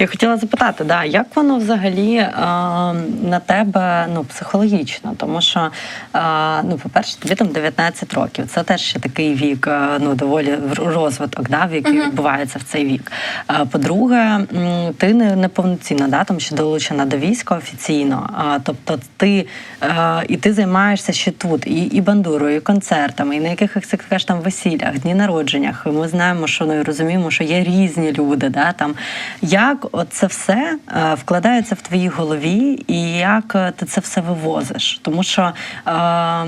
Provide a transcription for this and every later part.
Я хотіла запитати, да, як воно взагалі е, на тебе ну, психологічно? Тому що, е, ну, по-перше, тобі там 19 років. Це теж ще такий вік, е, ну, доволі розвиток, да, в який відбувається в цей вік. Е, по-друге, ти не, не повноцінна, да, там ще долучена до війська офіційно. А, тобто ти е, і ти займаєшся ще тут, і, і бандурою, і концертами, і на якихось як кажеш, там весіллях, дні народженнях. Ми знаємо, що ну і розуміємо, що є різні люди. Да, там. Як це все е, вкладається в твоїй голові, і як е, ти це все вивозиш? Тому що. Е,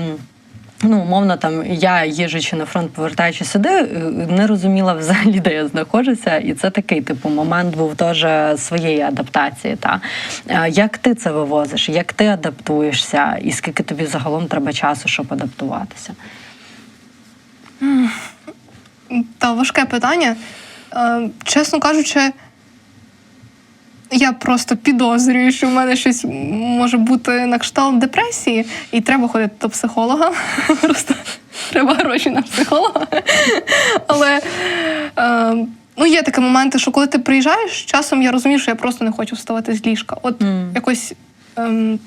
Ну, умовно, там я їжджучи на фронт, повертаючи сюди, е, не розуміла взагалі, де я знаходжуся, і це такий типу момент був теж своєї адаптації. Та як ти це вивозиш? Як ти адаптуєшся, і скільки тобі загалом треба часу, щоб адаптуватися? Та важке питання. Чесно кажучи, я просто підозрюю, що в мене щось може бути на кшталт депресії, і треба ходити до психолога. Просто треба гроші на психолога. Але е, ну, є такі моменти, що коли ти приїжджаєш, часом я розумію, що я просто не хочу вставати з ліжка. От Мгм. якось. ем,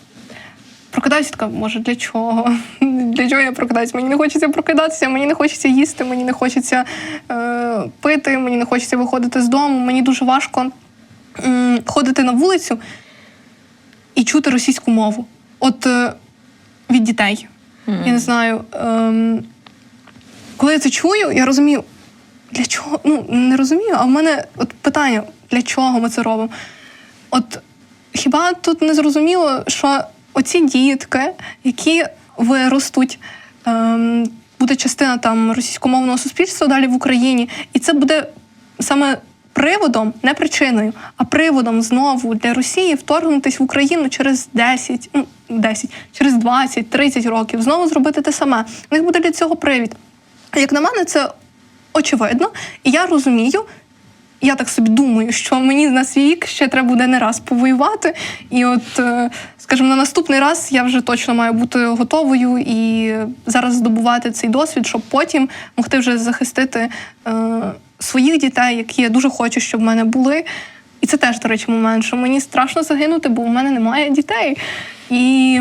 Прокидаюся така, може, для чого? Для чого я прокидаюся? Мені не хочеться прокидатися, мені не хочеться їсти, мені не хочеться е, пити, мені не хочеться виходити з дому. Мені дуже важко ходити на вулицю і чути російську мову. От е, від дітей. Я не знаю. ем, коли я це чую, я розумію, для чого? Ну, не розумію, а в мене от питання, для чого ми це робимо? От хіба тут не зрозуміло, що оці дітки, які виростуть, ем, буде частина там російськомовного суспільства далі в Україні, і це буде саме приводом, не причиною, а приводом знову для Росії вторгнутись в Україну через 10, ну 10, через 20, 30 років, знову зробити те саме. У них буде для цього привід. Як на мене, це очевидно, і я розумію. Я так собі думаю, що мені на свій вік ще треба буде не раз повоювати. І от, е, скажімо, на наступний раз я вже точно маю бути готовою і зараз здобувати цей досвід, щоб потім могти вже захистити е, своїх дітей, які я дуже хочу, щоб в мене були. І це теж, до речі, момент, що мені страшно загинути, бо в мене немає дітей. І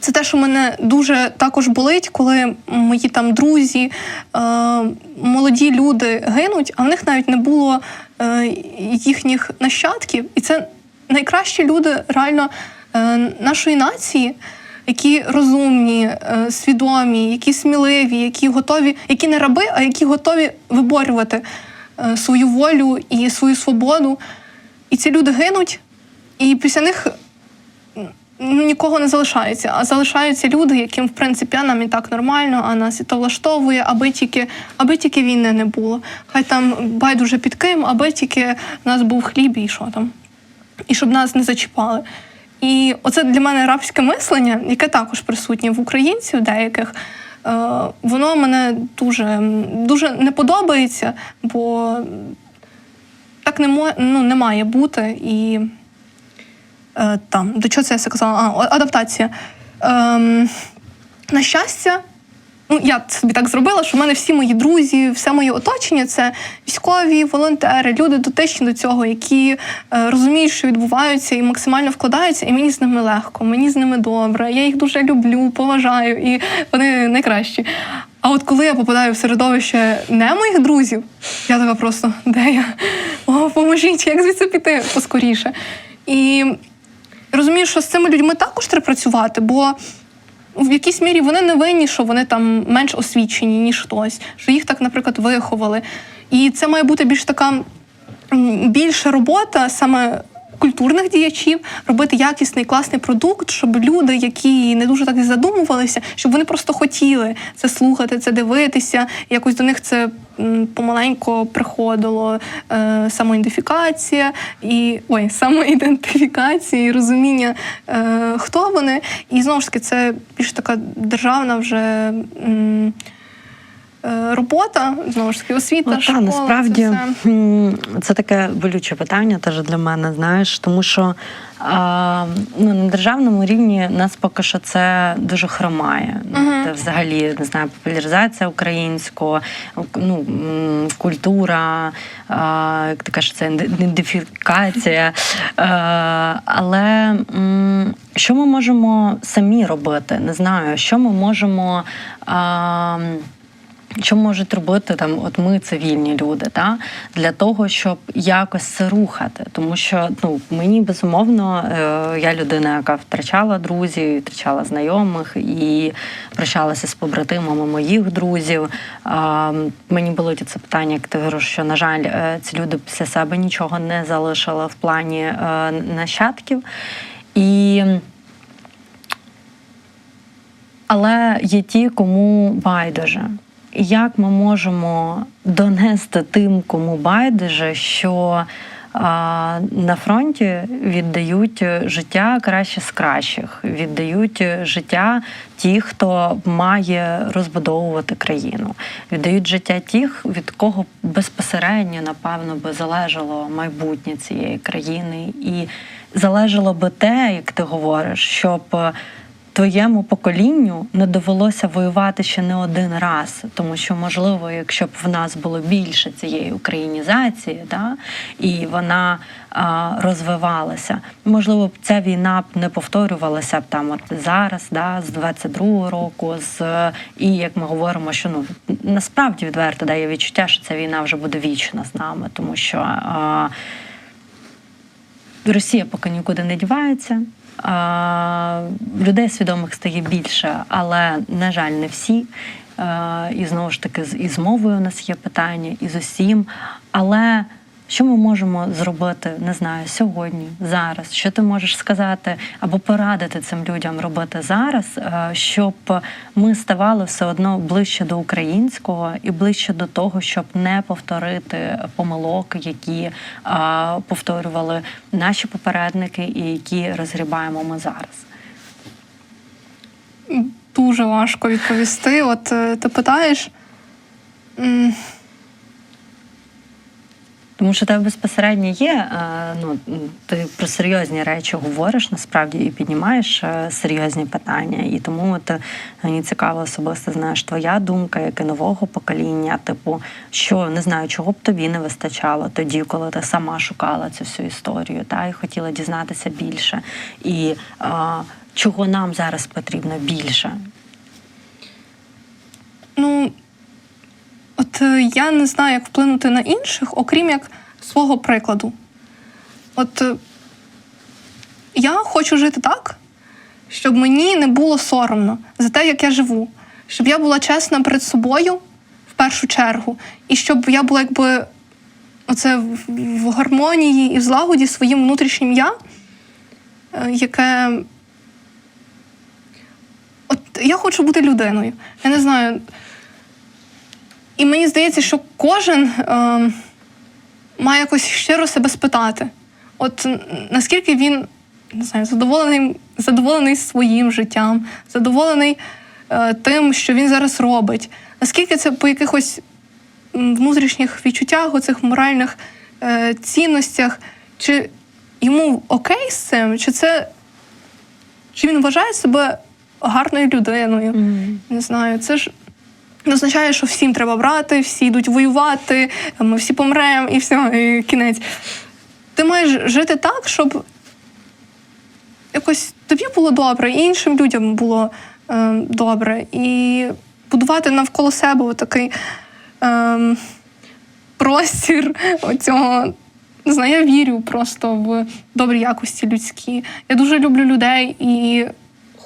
це те, що мене дуже також болить, коли мої там друзі, е, молоді люди гинуть, а в них навіть не було е, їхніх нащадків. І це найкращі люди реально е, нашої нації, які розумні, е, свідомі, які сміливі, які готові, які не раби, а які готові виборювати е, свою волю і свою свободу. І ці люди гинуть, і після них ну, нікого не залишається. А залишаються люди, яким, в принципі, а нам і так нормально, а нас і то влаштовує, аби тільки, аби тільки війни не було. Хай там байдуже під ким, аби тільки в нас був хліб і що там. І щоб нас не зачіпали. І оце для мене рабське мислення, яке також присутнє в українців деяких. е, Воно мене дуже, дуже не подобається, бо так не, мо, ну, не має бути. І е, там, до чого це я казала? А, адаптація. Е, на щастя, ну, я собі так зробила, що в мене всі мої друзі, все моє оточення це військові, волонтери, люди дотичні до цього, які е, розуміють, що відбуваються, і максимально вкладаються, і мені з ними легко, мені з ними добре. Я їх дуже люблю, поважаю, і вони найкращі. А от коли я попадаю в середовище не моїх друзів, я така просто де я? О, поможіть, як звідси піти поскоріше. І розумію, що з цими людьми також треба працювати, бо в якійсь мірі вони не винні, що вони там менш освічені, ніж хтось, що їх так, наприклад, виховали. І це має бути більш така більша робота саме. Культурних діячів робити якісний класний продукт, щоб люди, які не дуже так і задумувалися, щоб вони просто хотіли це слухати, це дивитися. Якось до них це помаленько приходило е, самоідентифікація і ой, самоідентифікація і розуміння, е, хто вони. І знову ж таки, це більш така державна вже. м, робота, знову ж таки, освіта, Ну, школа. та, насправді це все. це таке болюче питання теж для мене, знаєш, тому що а, ну, на державному рівні нас поки що це дуже хромає. Мгм. Це взагалі не знаю, популяризація українського, ну, культура, а, як ти кажеш, це ідентифікація. Е, але м, що ми можемо самі робити? Не знаю, що ми можемо. А, що можуть робити там, от ми цивільні люди, та для того, щоб якось це рухати. Тому що ну мені безумовно, е, я людина, яка втрачала друзів, втрачала знайомих і прощалася з побратимами моїх друзів. А, мені було це питання, як ти говориш, що на жаль, е, ці люди після себе нічого не залишили в плані е, нащадків. І але є ті, кому байдуже. Як ми можемо донести тим, кому байдуже, що на фронті віддають життя краще з кращих, віддають життя ті, хто має розбудовувати країну, віддають життя тих, від кого безпосередньо, напевно, би залежало майбутнє цієї країни, і залежало би те, як ти говориш, щоб твоєму поколінню не довелося воювати ще не один раз, тому що, можливо, якщо б в нас було більше цієї українізації, да, і вона а, розвивалася, можливо, б ця війна б не повторювалася б там от зараз, да, з 22-го року, з і як ми говоримо, що ну насправді відверто дає відчуття, що ця війна вже буде вічна з нами, тому що. А, Росія поки нікуди не дівається. Людей свідомих стає більше, але, на жаль, не всі. І знову ж таки, і з мовою у нас є питання, і з усім. Але що ми можемо зробити, не знаю, сьогодні, зараз? Що ти можеш сказати або порадити цим людям робити зараз, е, щоб ми ставали все одно ближче до українського і ближче до того, щоб не повторити помилок, які е, повторювали наші попередники, і які розгрібаємо ми зараз? Дуже важко відповісти. От е, ти питаєш. Тому що тебе безпосередньо є. е, Ну ти про серйозні речі говориш насправді і піднімаєш е, серйозні питання. І тому от е, мені цікаво особисто знаєш твоя думка, як і нового покоління. Типу, що не знаю, чого б тобі не вистачало тоді, коли ти сама шукала цю всю історію, та і хотіла дізнатися більше. І е, чого нам зараз потрібно більше? Ну, от е, я не знаю, як вплинути на інших, окрім як свого прикладу. От е, я хочу жити так, щоб мені не було соромно за те, як я живу, щоб я була чесна перед собою в першу чергу, і щоб я була якби оце в, гармонії і в злагоді своїм внутрішнім я, е, яке. От я хочу бути людиною. Я не знаю. І мені здається, що кожен е, має якось щиро себе спитати. От наскільки він не знаю, задоволений, задоволений своїм життям, задоволений е, тим, що він зараз робить. Наскільки це по якихось внутрішніх відчуттях, оцих моральних е, цінностях, чи йому окей з цим, чи це чи він вважає себе гарною людиною? Не знаю, це ж не означає, що всім треба брати, всі йдуть воювати, ми всі помремо і все, і кінець. Ти маєш жити так, щоб якось тобі було добре, і іншим людям було е, добре. І будувати навколо себе такий е, простір оцього. Не знаю, я вірю просто в добрі якості людські. Я дуже люблю людей і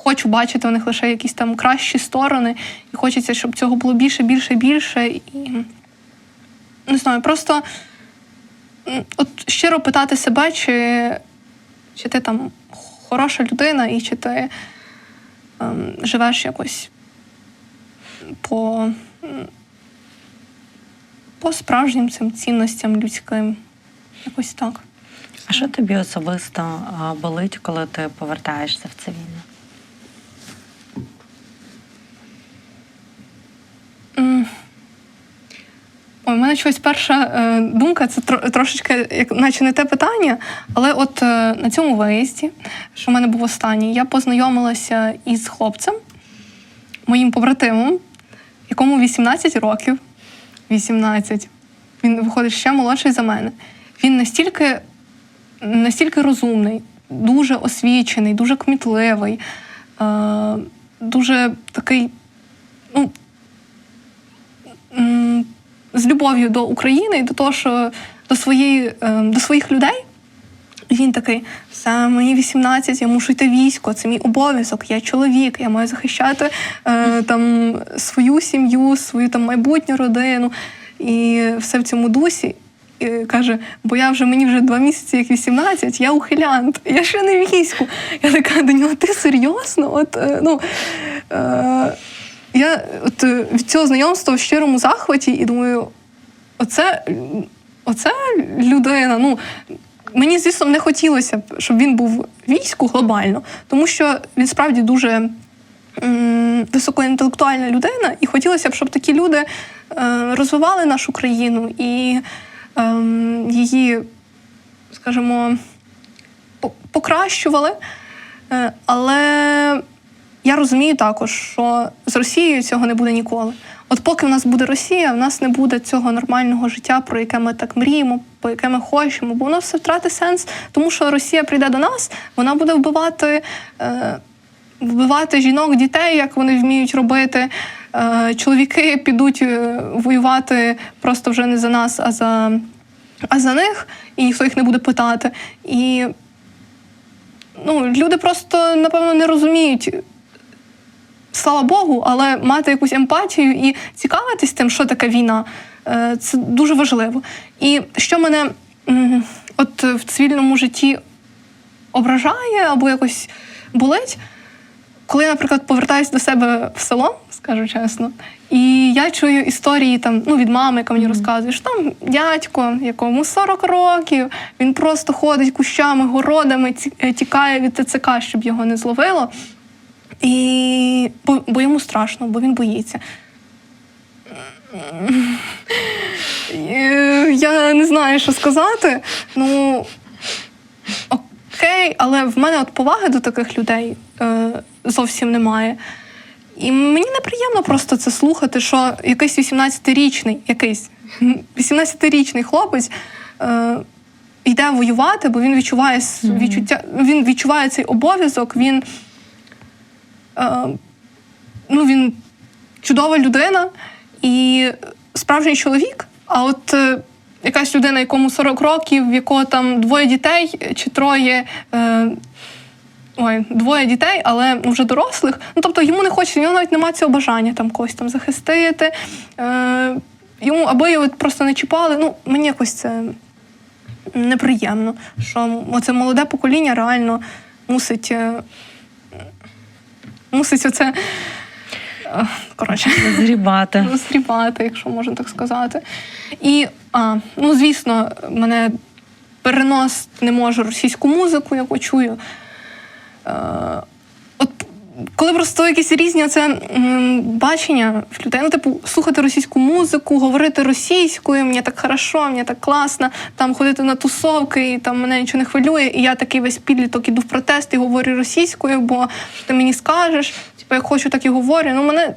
хочу бачити в них лише якісь там кращі сторони. І хочеться, щоб цього було більше, більше, більше. І не знаю, просто от щиро питати себе, чи, чи ти там хороша людина, і чи ти ем, живеш якось по, по справжнім цим цінностям людським. Якось так. А що тобі особисто болить, коли ти повертаєшся в цивільне? У мене чогось перша е, думка, це тро, трошечки, як наче не те питання, але от е, на цьому виїзді, що в мене був останній, я познайомилася із хлопцем, моїм побратимом, якому 18 років. 18. Він виходить ще молодший за мене. Він настільки, настільки розумний, дуже освічений, дуже кмітливий, е, дуже такий, ну, з любов'ю до України і до того, що до, своєї, е, до своїх людей. Він такий: все, мені 18, я мушу йти військо, це мій обов'язок, я чоловік, я маю захищати е, там свою сім'ю, свою там майбутню родину. І все в цьому дусі. І каже, бо я вже мені вже два місяці, як 18, я ухилянт, я ще не в війську. Я така до нього, ти серйозно? От, е, ну, е, я от, е, від цього знайомства в щирому захваті і думаю, оце, оце людина. Ну, мені, звісно, не хотілося б, щоб він був війську глобально, тому що він справді дуже м, високоінтелектуальна людина, і хотілося б, щоб такі люди е, розвивали нашу країну і ем, її, скажімо, покращували. Е, Але я розумію також, що з Росією цього не буде ніколи. От поки в нас буде Росія, в нас не буде цього нормального життя, про яке ми так мріємо, по яке ми хочемо, бо воно все втратить сенс, тому що Росія прийде до нас, вона буде вбивати. Е, Вбивати жінок, дітей, як вони вміють робити. Е, Чоловіки підуть е, воювати просто вже не за нас, а за, а за них, і ніхто їх не буде питати. І ну, люди просто, напевно, не розуміють. Слава Богу, але мати якусь емпатію і цікавитись тим, що таке війна, е, це дуже важливо. І що мене от в цивільному житті ображає або якось болить, коли я, наприклад, повертаюся до себе в село, скажу чесно, і я чую історії там, ну, від мами, яка мені розказує, що там дядько, якому 40 років, він просто ходить кущами, городами, е, тікає від ТЦК, щоб його не зловило. І бо, бо йому страшно, бо він боїться. Я не знаю, що сказати. Ну окей, але в мене от поваги до таких людей е, зовсім немає. І мені неприємно просто це слухати, що якийсь 18-річний, якийсь 18-річний хлопець е, йде воювати, бо він відчуває відчуття, він відчуває цей обов'язок, він, ну, він чудова людина і справжній чоловік. А от е, якась людина, якому 40 років, в якого там двоє дітей чи троє. Е, Ой, двоє дітей, але вже дорослих. Ну тобто йому не хочеться, в нього навіть немає цього бажання там когось там захистити. Е, йому аби його просто не чіпали. Ну, мені якось це неприємно, що оце молоде покоління реально мусить. Е, Мусить оце. е, Коротше Зрібати. зрібати, якщо можна так сказати. І, а, ну, звісно, мене перенос не може російську музику, яку чую. Коли просто якісь різні це бачення в людей, ну, типу, слухати російську музику, говорити російською, мені так хорошо, мені так класно, там ходити на тусовки, і там мене нічого не хвилює, і я такий весь підліток іду в протест і говорю російською, бо що ти мені скажеш, типу, як хочу, так і говорю. Ну, мене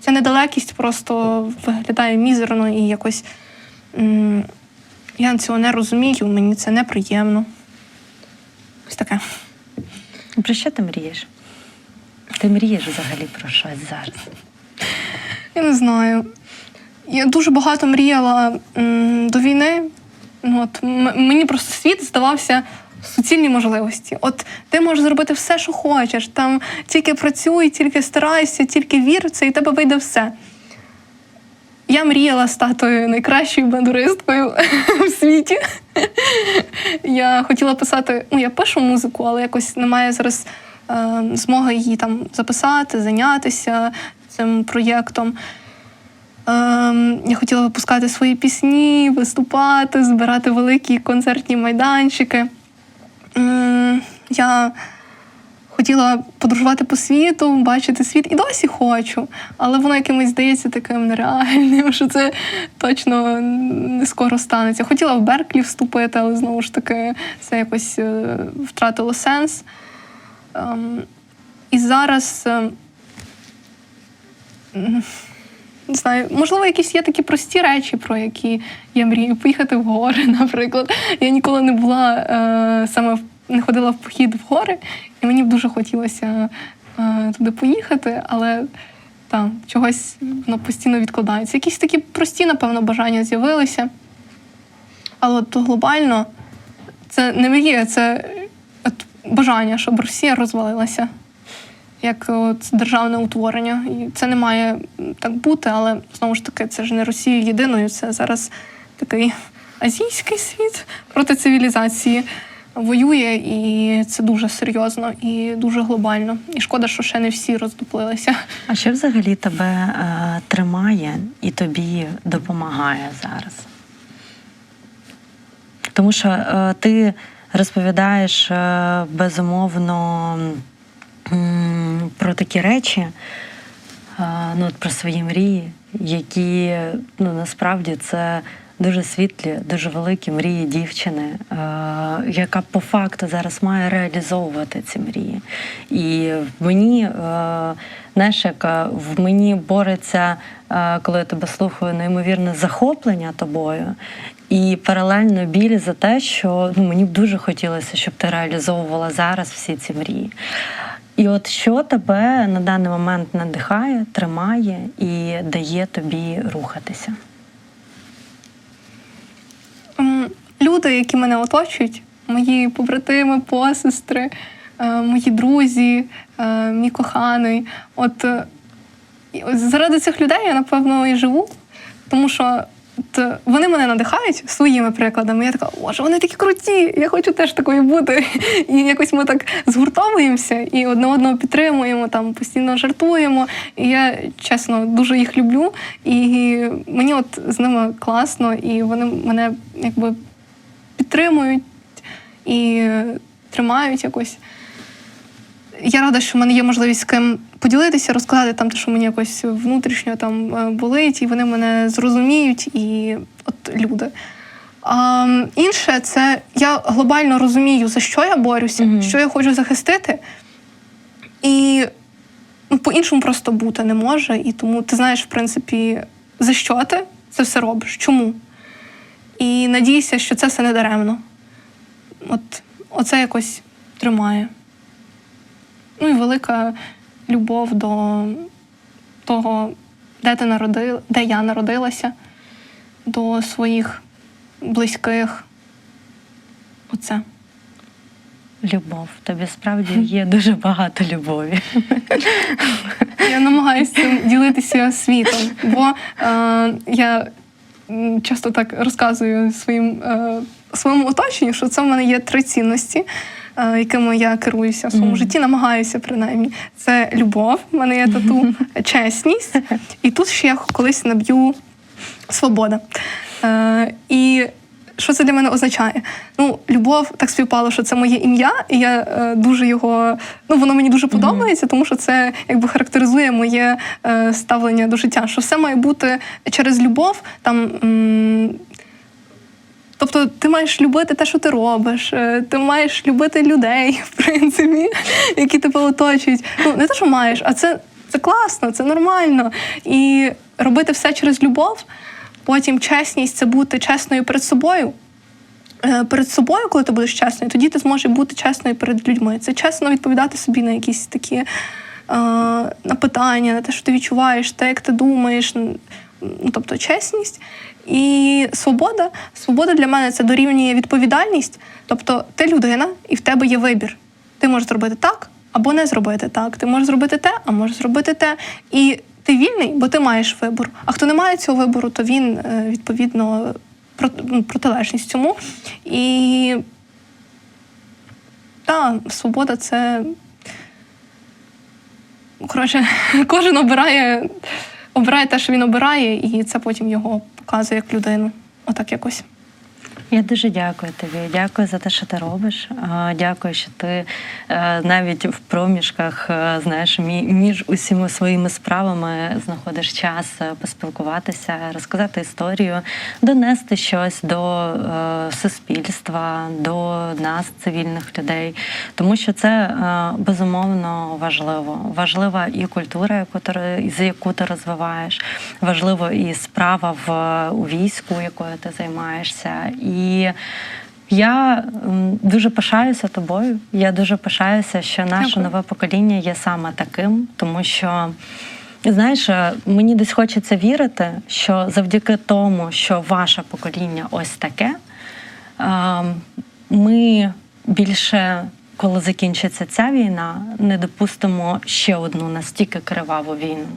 ця недалекість просто виглядає мізерно і якось. м, я цього не розумію, мені це неприємно. Ось таке. Про що ти мрієш? Ти мрієш взагалі про щось зараз? Я не знаю. Я дуже багато мріяла до війни. Ну, от, мені просто світ здавався суцільні можливості. От ти можеш зробити все, що хочеш. Там тільки працюй, тільки старайся, тільки вір це, і тебе вийде все. Я мріяла стати найкращою бандуристкою в світі. Я хотіла писати, ну я пишу музику, але якось немає зараз е, змоги її там записати, зайнятися цим проєктом. Ем, я хотіла випускати свої пісні, виступати, збирати великі концертні майданчики. Я хотіла подорожувати по світу, бачити світ, і досі хочу. Але воно якимось здається таким нереальним, що це точно не скоро станеться. Хотіла в Берклі вступити, але знову ж таки це якось е, втратило сенс. Ем, і зараз. ем, не знаю, можливо, якісь є такі прості речі, про які я мрію. Поїхати в гори, наприклад. Я ніколи не була е, саме не ходила в похід в гори, і мені б дуже хотілося е, туди поїхати, але там чогось воно постійно відкладається. Якісь такі прості, напевно, бажання з'явилися. Але от глобально це не мрія, це бажання, щоб Росія розвалилася як от державне утворення. І це не має так бути, але знову ж таки, це ж не Росія єдиною, це зараз такий азійський світ проти цивілізації воює, і це дуже серйозно і дуже глобально. І шкода, що ще не всі роздуплилися. А що взагалі тебе е, тримає і тобі допомагає зараз? Тому що е, ти розповідаєш е, безумовно про такі речі, е, ну, от про свої мрії, які ну, насправді це дуже світлі, дуже великі мрії дівчини, е, яка по факту зараз має реалізовувати ці мрії. І в мені, е, знаєш, як е, в мені бореться, е, коли я тебе слухаю, неймовірне захоплення тобою. І паралельно біль за те, що ну, мені б дуже хотілося, щоб ти реалізовувала зараз всі ці мрії. І от що тебе на даний момент надихає, тримає і дає тобі рухатися? Люди, які мене оточують, мої побратими, посестри, е, мої друзі, е, мій коханий. От, заради цих людей я, напевно, і живу, тому що от, вони мене надихають своїми прикладами. Я така, боже, вони такі круті, я хочу теж такою бути. І якось ми так згуртовуємося і одне одного підтримуємо, там постійно жартуємо. І я чесно дуже їх люблю. І мені от з ними класно, і вони мене якби підтримують і тримають якось. Я рада, що в мене є можливість з ким поділитися, розказати там те, що мені якось внутрішньо там е, болить, і вони мене зрозуміють, і от люди. А, інше, це я глобально розумію, за що я борюся, Мгм. що я хочу захистити. І ну, по-іншому просто бути не може. І тому ти знаєш, в принципі, за що ти це все робиш, чому. І надійся, що це все не даремно. От оце якось тримає. Ну і велика любов до того, де ти народила, де я народилася, до своїх близьких. Оце. Любов. Тобі справді є дуже багато любові. Я намагаюся цим ділитися світом, бо е, я часто так розказую своїм, е, своєму оточенню, що це в мене є три цінності, якими я керуюся в своєму житті, намагаюся принаймні. Це любов, в мене є тату, чесність, і тут ще я колись наб'ю свобода. Е, і що це для мене означає? Ну, любов так співпало, що це моє ім'я, і я е, дуже його. Ну, воно мені дуже подобається, тому що це якби характеризує моє е, ставлення до життя. Що все має бути через любов. Там, м, тобто, ти маєш любити те, що ти робиш, е, ти маєш любити людей, в принципі, які тебе оточують. Ну, не те, що маєш, а це, це класно, це нормально. І робити все через любов. Потім чесність це бути чесною перед собою. Е, Перед собою, коли ти будеш чесною, тоді ти зможеш бути чесною перед людьми. Це чесно відповідати собі на якісь такі е, на питання, на те, що ти відчуваєш, те, як ти думаєш. Ну, тобто чесність. І свобода. Свобода для мене це дорівнює відповідальність. Тобто ти людина, і в тебе є вибір. Ти можеш зробити так або не зробити так. Ти можеш зробити те, а можеш зробити те. І ти вільний, бо ти маєш вибор. А хто не має цього вибору, то він е, відповідно ну, протилежність цьому. І та, свобода це. Коротше, кожен обирає, обирає те, що він обирає, і це потім його показує як людину. Отак якось. Я дуже дякую тобі. Дякую за те, що ти робиш. Дякую, що ти е, навіть в проміжках, е, знаєш, між усіма своїми справами знаходиш час е, поспілкуватися, розказати історію, донести щось до суспільства, до нас, цивільних людей. Тому що це безумовно важливо. Важлива і культура, яку ти, за яку ти розвиваєш, важливо і справа в у війську, якою ти займаєшся. І я дуже пишаюся тобою. Я дуже пишаюся, що наше Дякую. нове покоління є саме таким, тому що. Знаєш, е, мені десь хочеться вірити, що завдяки тому, що ваше покоління ось таке, ем, ми більше, коли закінчиться ця війна, не допустимо ще одну настільки криваву війну.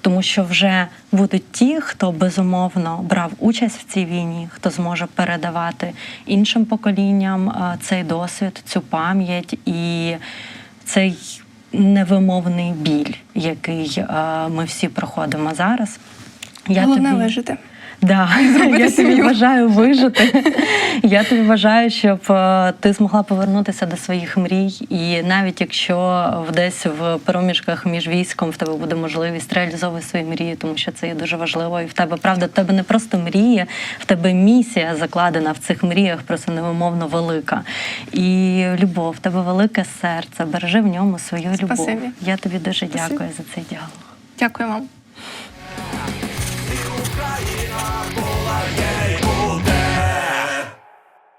Тому що вже будуть ті, хто безумовно брав участь в цій війні, хто зможе передавати іншим поколінням е, цей досвід, цю пам'ять і цей невимовний біль, який е, ми всі проходимо зараз. Я Головне тобі... вижити. Да, зробити я тобі сім'ю. бажаю вижити. Я тобі бажаю, щоб е, ти змогла повернутися до своїх мрій. І навіть якщо десь в проміжках між військом в тебе буде можливість реалізовувати свої мрії, тому що це є дуже важливо. І в тебе правда, в тебе не просто мрії, в тебе місія закладена в цих мріях, просто невимовно велика. І любов, в тебе велике серце. Бережи в ньому свою любов. Я тобі дуже Спасибі. дякую за цей діалог. Дякую вам. Chicago.